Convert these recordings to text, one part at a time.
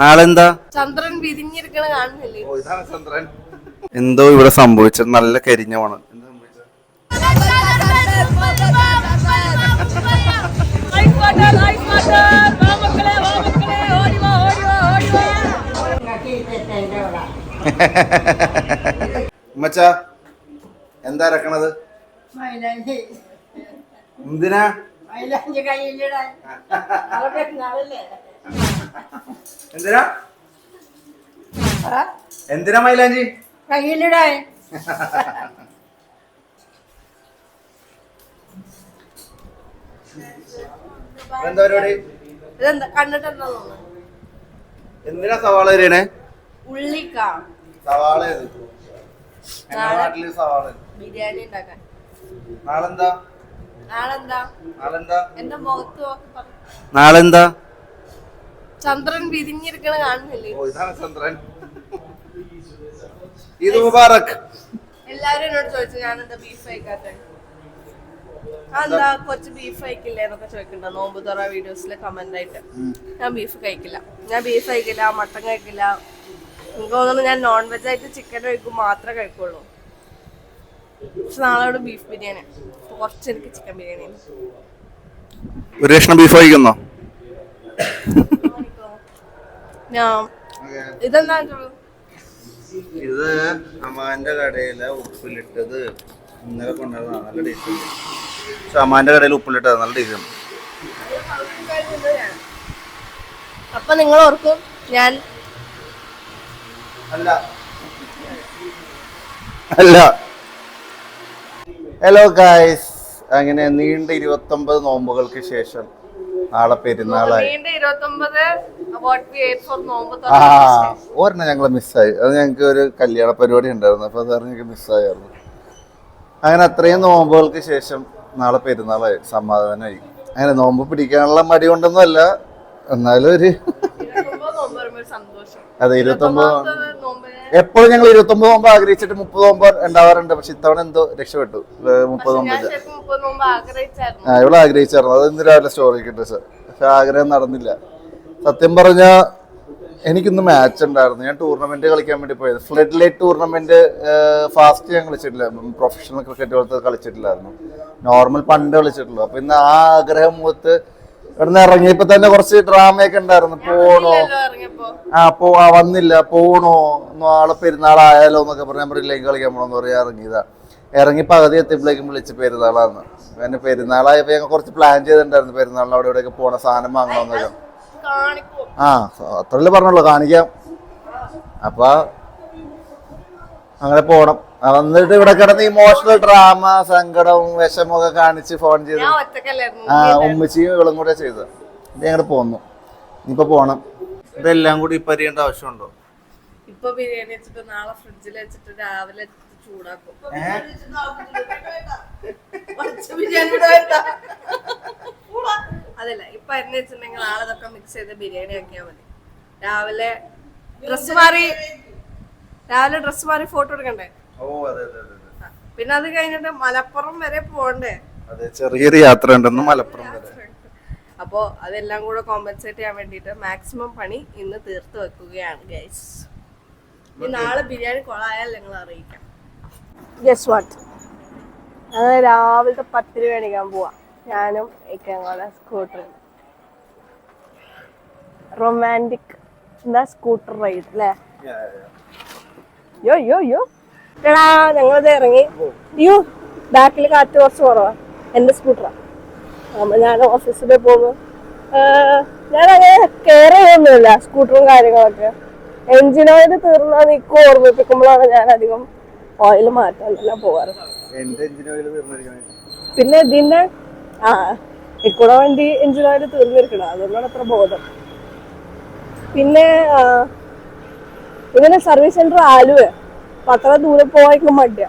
നാളെന്താ? ചന്ദ്രൻ വിരിഞ്ഞിരിക്കണ കാണുന്നില്ലേ? എന്തോ ഇവിടെ സംഭവിച്ചത്. നല്ല കരിഞ്ഞവണ്. ഉമ്മച്ച എന്താ ഇറക്കണത് എന്തിനാ? എന്തിനാ? എന്തിനാ മൈലാഞ്ചി? കയ്യിലിടാൻ. എന്താ പരിപാടി? എന്തിനാ സവാള വരണേ ഉള്ളിക്ക. സവാള നാട്ടിൽ സവാള ബിരിയാണി ഉണ്ടാക്കാൻ. നാളെന്താ? നാളെന്താ? നാളെന്താ? എന്റെ മുഖത്ത് നോക്കി നാളെന്താ? ചന്ദ്രൻ വിരിഞ്ഞിരിക്കണ കാണുന്നില്ലേ? ഓ ഇതാണ് ചന്ദ്രൻ. ഈദ് മുബാറക്. എല്ലാരും എന്നോട് ചോദിച്ചു ഞാൻ എന്താ ബീഫ് കഴിക്കാത്ത എന്താ കുറച്ച് ബീഫ് കഴിക്കില്ലേ? എന്നൊക്കെ ചോദിക്കണ്ട നോമ്പ് തുറ വീഡിയോസിൽ കമന്റ് ആയിട്ട്. ഞാൻ ബീഫ് കഴിക്കില്ല. ഞാൻ ബീഫ് കഴിക്കില്ല മട്ടൻ കഴിക്കില്ല. എനിക്ക് തോന്നുന്നു ഞാൻ നോൺ വെജ് ആയിട്ട് ചിക്കൻ കഴിക്കും മാത്രമേ കഴിക്കുള്ളൂ. പക്ഷെ നാളെ ഇവിടെ ബീഫ് ബിരിയാണി. അപ്പൊ കുറച്ച് എനിക്ക് ചിക്കൻ ബിരിയാണി ഒരു കഷ്ണം ബീഫ് കഴിക്കുന്നോ? ഞാൻ ഇതെന്താ? ഇത് അമ്മാന്റെ കടയിലെ ഉപ്പിലിട്ടത് ഇന്നലെ കൊണ്ടുവന്നതാണ്. നല്ല ടേസ്റ്റ് പക്ഷെ അമ്മാന്റെ കടയിൽ ഉപ്പിലിട്ടത് നല്ല ടേസ്റ്റ് ഉണ്ട്. അപ്പൊ നിങ്ങൾ ഓർക്കും ഞാൻ അല്ല. അല്ല. ഹലോ ഗായ്സ് അങ്ങനെ നീണ്ട ഇരുപത്തൊമ്പത് നോമ്പുകൾക്ക് ശേഷം നാളെ പെരുന്നാളായി. നോമ്പ് ആ ഒരെണ്ണം ഞങ്ങൾ മിസ്സായി. അത് ഞങ്ങൾക്ക് ഒരു കല്യാണ പരിപാടി ഉണ്ടായിരുന്നു. അപ്പോൾ അത് ഞങ്ങൾക്ക് മിസ്സായിരുന്നു അങ്ങനെ അത്രയും നോമ്പുകൾക്ക് ശേഷം നാളെ പെരുന്നാളായി. സമാധാനമായി അങ്ങനെ നോമ്പ് പിടിക്കാനുള്ള മടി കൊണ്ടൊന്നുമല്ല. എന്നാലും ഒരു നോമ്പ് അതെ ഇരുപത്തൊമ്പത് നോമ്പിന് എപ്പോഴും ഞങ്ങൾ ഇരുപത്തൊമ്പത് നോമ്പ് ആഗ്രഹിച്ചിട്ട് മുപ്പത് നോമ്പ് ഉണ്ടാവാറുണ്ട്. പക്ഷെ ഇത്തവണ എന്തോ രക്ഷപ്പെട്ടു. മുപ്പത് നോമ്പ് ആ ഇവിടെ ആഗ്രഹിച്ചായിരുന്നു. അത് ഇന്ന് രാവിലെ സ്റ്റോറി കിട്ടും സർ പക്ഷെ ആഗ്രഹം നടന്നില്ല. സത്യം പറഞ്ഞ എനിക്കിന്ന് മാച്ച് ഉണ്ടായിരുന്നു. ഞാൻ ടൂർണമെന്റ് കളിക്കാൻ വേണ്ടി പോയത്. ഫ്ലഡ് ലൈറ്റ് ടൂർണമെന്റ് ഫാസ്റ്റ് ഞാൻ കളിച്ചിട്ടില്ല. പ്രൊഫഷണൽ ക്രിക്കറ്റ് പോലത്തെ കളിച്ചിട്ടില്ലായിരുന്നു. നോർമൽ പണ്ട് കളിച്ചിട്ടുള്ളൂ. അപ്പൊ ഇന്ന് ആ ആഗ്രഹം മൂത്ത് ഇവിടുന്ന് ഇറങ്ങിയപ്പോ തന്നെ കുറച്ച് ഡ്രാമയൊക്കെ ഉണ്ടായിരുന്നു. പോണോ? ആ പോ ആ, വന്നില്ല. പോണോ? നാളെ പെരുന്നാളായാലോ എന്നൊക്കെ പറഞ്ഞ ഞാൻ ബ്രില്ലേക്ക് കളിക്കാൻ എന്ന് പറയാ. ഇറങ്ങിയതാ. ഇറങ്ങി പകുതി എത്തിയപ്പോഴേക്കും വിളിച്ച് പെരുന്നാളാന്ന്. പിന്നെ പെരുന്നാളായപ്പോ ഞങ്ങൾ കുറച്ച് പ്ലാൻ ചെയ്തിട്ടുണ്ടായിരുന്നു. പെരുന്നാളിന് അവിടെ ഇവിടെയൊക്കെ പോണ സാധനം വാങ്ങണമെന്നൊക്കെ ആ അത്രല്ലേ പറഞ്ഞുള്ളൂ. കാണിക്കാം. അപ്പൊ അങ്ങനെ പോണം. വന്നിട്ട് ഇവിടെ കിടന്ന് ഇമോഷണൽ ഡ്രാമ സങ്കടവും വിഷമൊക്കെ കാണിച്ച് ഫോൺ ചെയ്ത്. ആ ഉമ്മച്ചിയും ഇവളും കൂടെ ചെയ്തത് ഇത് ഞങ്ങടെ പോന്നു. ഇപ്പൊ പോണം. ഇതെല്ലാം കൂടി ഇപ്പൊ അറിയേണ്ട ആവശ്യമുണ്ടോ? ഇപ്പൊ ബിരിയാണി വെച്ചിട്ട് നാളെ ഫ്രിഡ്ജിൽ വെച്ചിട്ട് രാവിലെ ചൂടാക്കും. അതല്ല ഇപ്പൊ അരിഞ്ഞ് വെച്ചിട്ടുണ്ടെങ്കിൽ നാളെ ഇതൊക്കെ മിക്സ് ചെയ്ത് ബിരിയാണി ആക്കിയാൽ മതി. രാവിലെ ഡ്രസ് മാറി രാവിലെ ഡ്രസ് മാറി ഫോട്ടോ എടുക്കണ്ടേ? ഓ അതെ അതെ അതെ ആ. പിന്നെ അത് കഴിഞ്ഞിട്ട് മലപ്പുറം വരെ പോകണ്ടേ അതെ ചെറിയൊരു യാത്ര ഉണ്ടെന്ന് മലപ്പുറം വരെ. അപ്പോ അതെല്ലാം കൂടെ കോമ്പൻസേറ്റ് ചെയ്യാൻ വേണ്ടിയിട്ട് മാക്സിമം പണി ഇന്ന് തീർത്ത് വെക്കുകയാണ് ഗൈസ് നാളെ ബിരിയാണി കൊളായാൽ നിങ്ങൾ അറിയിക്കാം. ഗസ് വാട്ട് ഞങ്ങൾ രാവിലത്തെ പത്തിന് മേടിക്കാൻ പോവാ. ഞാനും ഇക്കങ്ങളെ സ്കൂട്ടർ റൊമാന്റിക് എന്താ സ്കൂട്ടർ റൈഡ് അല്ലേ യോ യോ യോ. എടാ ഞങ്ങളത് ഇറങ്ങി. അയ്യോ ബാക്കിൽ കാറ്റ് കുറച്ച് കുറവാ. എന്റെ സ്കൂട്ടറാ അപ്പം ഞാൻ ഓഫീസിൽ പോകുന്നു. ഞാൻ അങ്ങനെ കെയർ ചെയ്യൊന്നുമില്ല സ്കൂട്ടറും കാര്യങ്ങളൊക്കെ. എഞ്ചിൻ ഓയിൽ തീർന്നാൽ നിൽക്കും ഓർമ്മിപ്പിക്കുമ്പോഴാണ് ഞാൻ അധികം ഓയിൽ മാറ്റാൻ പോവാറ്. പിന്നെ ഇതിന്റെ ആ ഇക്കൂടെ വണ്ടി എഞ്ചിൻ ഓയിൽ തീർന്നിരിക്കണം. അതുകൊണ്ടാണ് അത്ര ബോധം. പിന്നെ ഇങ്ങനെ ഇതിന്റെ സർവീസ് സെന്റർ ആലുവ. അത്ര ദൂരെ പോവാൻ മടിയ.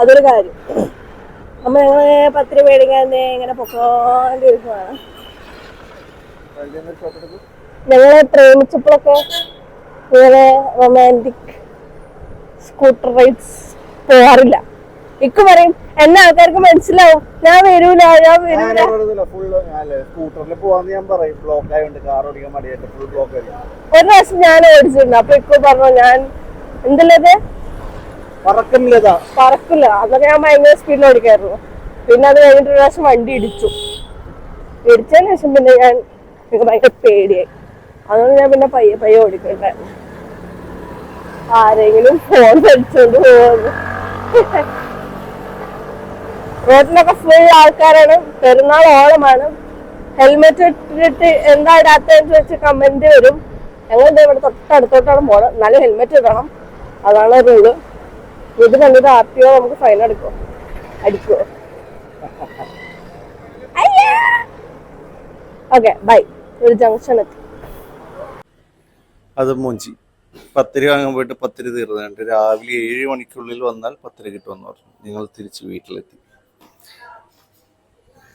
അതൊരു കാര്യം. അപ്പൊ ഞങ്ങൾ പത്തിരി മേടിക്കാൻ ദേ ഇങ്ങനെ പൊക്കോണ്ടിരിക്കുവാണ് ഞങ്ങളെ പ്രേമിച്ചപ്പോഴൊക്കെ ഇങ്ങനെ റൊമാന്റിക് സ്കൂട്ടർ റൈഡ്സ് പോവാറില്ല. ഇക്ക് പറയും എന്നെ ആൾക്കാർക്ക് മനസ്സിലാവും. ഞാൻ വരൂല ഞാൻ വരൂല. ഒരു പ്രാവശ്യം ഞാൻ ഓടിച്ചിട്ടുണ്ട് അപ്പൊ ഇക്ക് പറഞ്ഞു ഞാൻ പറക്കുന്നില്ലതാ പറക്കില്ല. അതൊക്കെ ഞാൻ ഭയങ്കര സ്പീഡിൽ ഓടിക്കായിരുന്നു. പിന്നെ അത് കഴിഞ്ഞിട്ട് ഒരു പ്രാവശ്യം വണ്ടി ഇടിച്ചു. ഇടിച്ചതിന് ശേഷം പിന്നെ ഞാൻ ഭയങ്കര പേടിയായി. അതുകൊണ്ട് ഞാൻ പിന്നെ പയ്യെ പയ്യെ ഓടിക്കണ്ടായിരുന്നു ആരെങ്കിലും ഫോൺ പഠിച്ചോണ്ട് പോകുന്നു റോഡിലൊക്കെ ഫുൾ ആൾക്കാരാണ്. പെരുന്നാൾ ഓളമാണ് ഹെൽമെറ്റ് ഇട്ടിട്ട് എന്താ ഇടാത്തതെന്ന് വെച്ച് കമന്റ് വരും. ഞങ്ങൾ ഇവിടെ തൊട്ടടുത്തോട്ടാണ് പോണത്. നല്ല ഹെൽമെറ്റ് ഇടണം. അതാണ് റൂൾ ഇത് കണ്ടിട്ട് ആർ ടി ഒ നമുക്ക് ഫൈൻ അടിക്കോ അടിക്കോ ഓക്കെ ബൈ ഒരു ജംഗ്ഷൻ എത്തി. അത് മൂഞ്ചി. പത്തിരി വാങ്ങാൻ പോയിട്ട് പത്തിരി തീർന്നുണ്ട് രാവിലെ ഏഴ് മണിക്കുള്ളിൽ വന്നാൽ പത്തിരി കിട്ടുമെന്ന് പറഞ്ഞു. നിങ്ങൾ തിരിച്ച് വീട്ടിലെത്തി.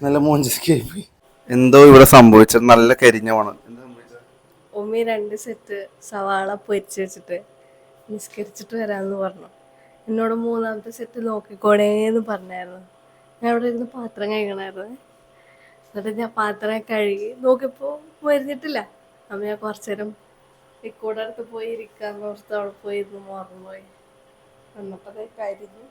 നല്ല മോഞ്ചി പോയി എന്തോ ഇവിടെ സംഭവിച്ച. നല്ല കരിഞ്ഞ മണം. സംഭവിച്ചത്? ഉമ്മി രണ്ട് സെറ്റ് സവാള പൊരിച്ച് വെച്ചിട്ട് നിസ്കരിച്ചിട്ട് വരാമെന്ന് പറഞ്ഞു. എന്നോട് മൂന്നാമത്തെ സെറ്റ് നോക്കിക്കോണേന്ന് പറഞ്ഞായിരുന്നു. ഞാൻ അവിടെ ഇരുന്ന് പാത്രം കഴുകണമായിരുന്നു എന്നിട്ട് ഞാൻ പാത്രം കഴുകി നോക്കിയപ്പോൾ വരുന്നിട്ടില്ല. അപ്പം ഞാൻ കുറച്ചു നേരം ഇക്കൂടെ അടുത്ത് പോയി ഇരിക്കാൻ ഓർത്ത് അവിടെ പോയി ഇരുന്ന് മറന്നു പോയി വന്നപ്പോഴേ കരിഞ്ഞു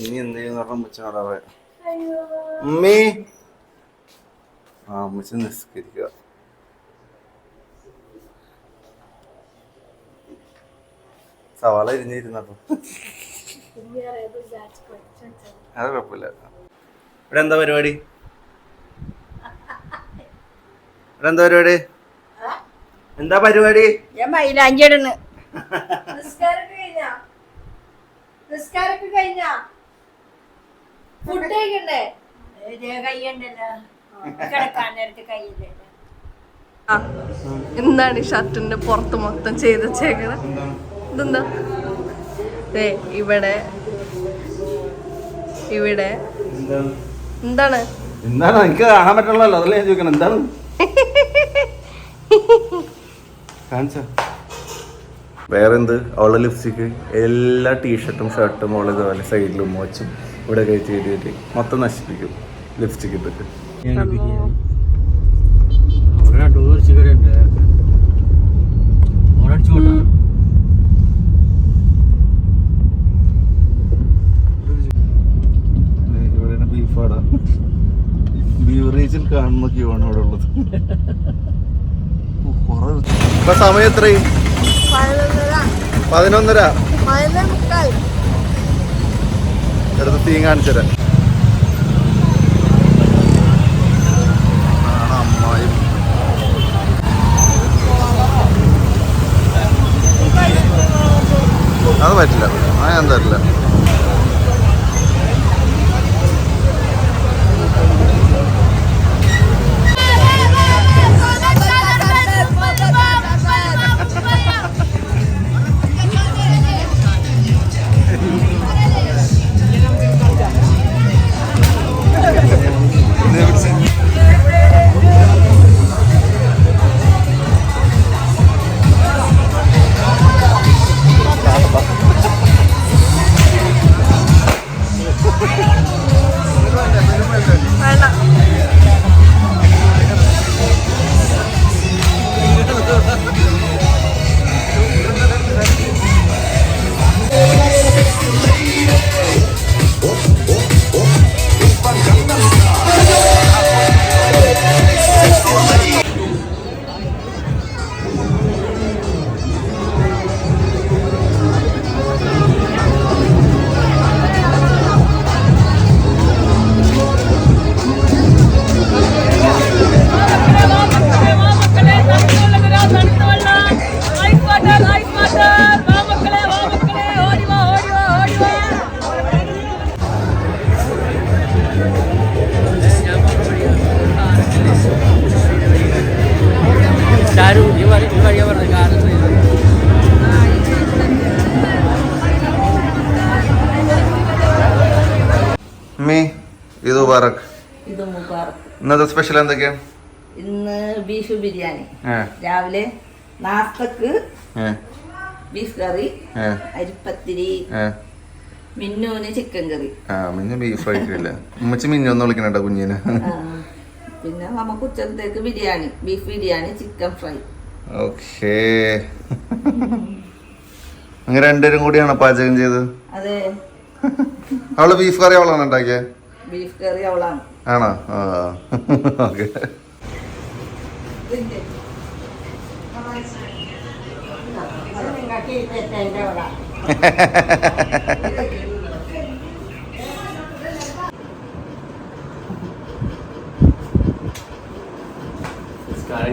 ഇനി എന്തെങ്കിലും പറഞ്ഞ ആ നിസ്കരിക്കുക സവാള ഇരിഞ്ഞിരുന്നപ്പോ അത് കുഴപ്പമില്ല. ഇവിടെ എന്താ പരിപാടി? ഇവിടെ എന്താ പരിപാടി? എന്താ പരിപാടി? ഞാൻ മൈലാഞ്ചി ഇടുന്നു ഫുഡ് കഴിക്കണ്ടേ? കിടക്കാൻ നേരത്ത് എന്താണ് ഈ ഷർട്ടിന്റെ പുറത്ത് മൊത്തം ചെയ്ത് വെച്ചേക്കണ ഇതെന്താ ദേ ഇവിടെ. ഇവിടെ. എന്താണ്? എന്താണ്? എനിക്ക് കാണാൻ പറ്റുള്ളല്ലോ അതല്ലേ ഞാൻ ചോദിക്കണം. എന്താണ്? കാണിച്ച. വേറെന്ത്? അവളെ ലിപ്സ്റ്റിക്ക് എല്ലാ ടീഷർട്ടും ഷർട്ടും അവളെ ഇതുപോലെ സൈഡിലും മോച്ചും ഇവിടെ കയറ്റി കയറ്റിയിട്ട് മൊത്തം നശിപ്പിക്കും ലിപ്സ്റ്റിക് ഇട്ടിട്ട്. ഡോർ സിഗരറ്റ് ഓടടിച്ചു ആണ് ഇവിടെ ഉള്ളത്. ഇപ്പൊ സമയം എത്രയും പതിനൊന്നര. എടുത്ത് തീ കാണിച്ചരാ അത് പറ്റില്ല. ആ ഞാൻ തരില്ല. ഇന്നത്തെ സ്പെഷ്യൽ എന്തൊക്കെയാ? ഇന്ന് ബീഫ് ബിരിയാണി. രാവിലെ നാസ്തക്ക് ബീഫ് കറി അരിപ്പത്തിരി മിന്നുവിന് മിന്നൂന് ചിക്കൻ കറി ആ മിന്നു ബീഫ് കഴിക്കില്ല ഉമ്മച്ചി മിഞ്ഞൊന്ന് വിളിക്കണേട്ടോ കുഞ്ഞിന്? പിന്നെ നമുക്ക് ഉച്ചത്തേക്ക് biryani beef biryani chicken fry okay. അങ്ങനെ രണ്ടുപേരും കൂടിയാണോ പാചകം ചെയ്തത്? അതെ. അവൾ ബീഫ് കറി അവളാണ് ഉണ്ടാക്കിയത് ബീഫ് കറി അവളാണ്. ആണോ? ആ. ഓക്കെ.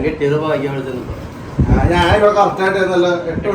കിട്ടിയത് ഭാഗ്യം അവിടെ ചെന്നപ്പോ. ഞാൻ ഇവിടെ കറക്റ്റ് ആയിട്ട് എട്ട്